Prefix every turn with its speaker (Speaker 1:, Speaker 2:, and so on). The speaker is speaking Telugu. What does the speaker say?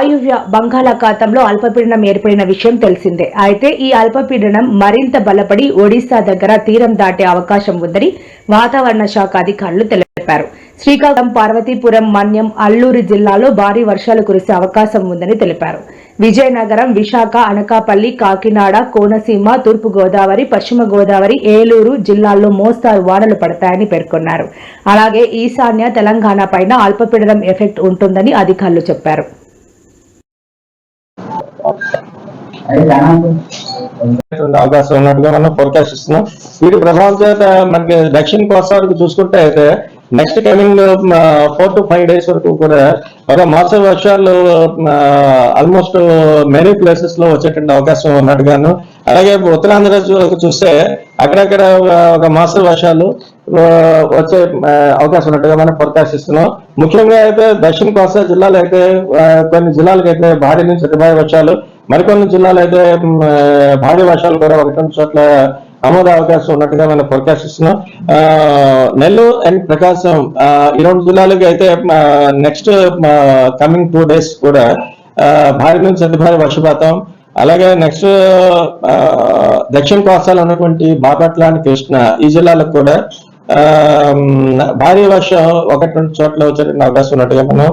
Speaker 1: వాయువ్య బంగాళాఖాతంలో అల్పపీడనం ఏర్పడిన విషయం తెలిసిందే. అయితే ఈ అల్పపీడనం మరింత బలపడి ఒడిశా దగ్గర తీరం దాటే అవకాశం ఉందని వాతావరణ శాఖ అధికారులు తెలిపారు. శ్రీకాకుళం పార్వతీపురం మన్యం అల్లూరి జిల్లాలో భారీ వర్షాలు కురిసే అవకాశం ఉందని తెలిపారు. విజయనగరం విశాఖ అనకాపల్లి కాకినాడ కోనసీమ తూర్పు గోదావరి పశ్చిమ గోదావరి ఏలూరు జిల్లాల్లో మోస్తారు వానలు పడతాయని పేర్కొన్నారు. అలాగే ఈశాన్య తెలంగాణ పైన అల్పపీడనం ఎఫెక్ట్ ఉంటుందని అధికారులు చెప్పారు.
Speaker 2: అవకాశం ఉన్నట్టుగా మనం ఫోర్కాస్ట్ ఇస్తున్నాం. వీటి ప్రభావం చేత మనకి దక్షిణ కోస్తా వరకు చూసుకుంటే అయితే next coming four to five days వరకు కూడా ఒక మాస వర్షాలు ఆల్మోస్ట్ మెనీ ప్లేసెస్లో వచ్చేటువంటి అవకాశం ఉన్నట్టుగాను అలాగే ఉత్తరాంధ్ర చూస్తే అక్కడక్కడ ఒక- మాస వర్షాలు వచ్చే అవకాశం ఉన్నట్టుగా మనం ప్రకాశిస్తున్నాం ముఖ్యంగా అయితే దక్షిణ కోస్తా జిల్లాలు అయితే కొన్ని జిల్లాలకు అయితే భారీ నుంచి అతి భారీ వర్షాలు మరికొన్ని జిల్లాలు అయితే భారీ వర్షాలు కూడా ఒకటి రెండు చోట్ల నమోదు అవకాశం ఉన్నట్టుగా మనం ఫోర్కాస్ట్ ఇస్తున్నాం ఆ, నెల్లూరు అండ్ ప్రకాశం ఈ రెండు జిల్లాలకి అయితే నెక్స్ట్ కమింగ్ టూ డేస్ కూడా భారీ నుంచి అతి భారీ వర్షపాతం అలాగే నెక్స్ట్ దక్షిణ కోస్తాలో ఉన్నటువంటి బాపట్ల అండ్ కృష్ణ ఈ జిల్లాలకు కూడా భారీ వర్షం ఒకటి రెండు చోట్ల వచ్చే అవకాశం ఉన్నట్టుగా మనం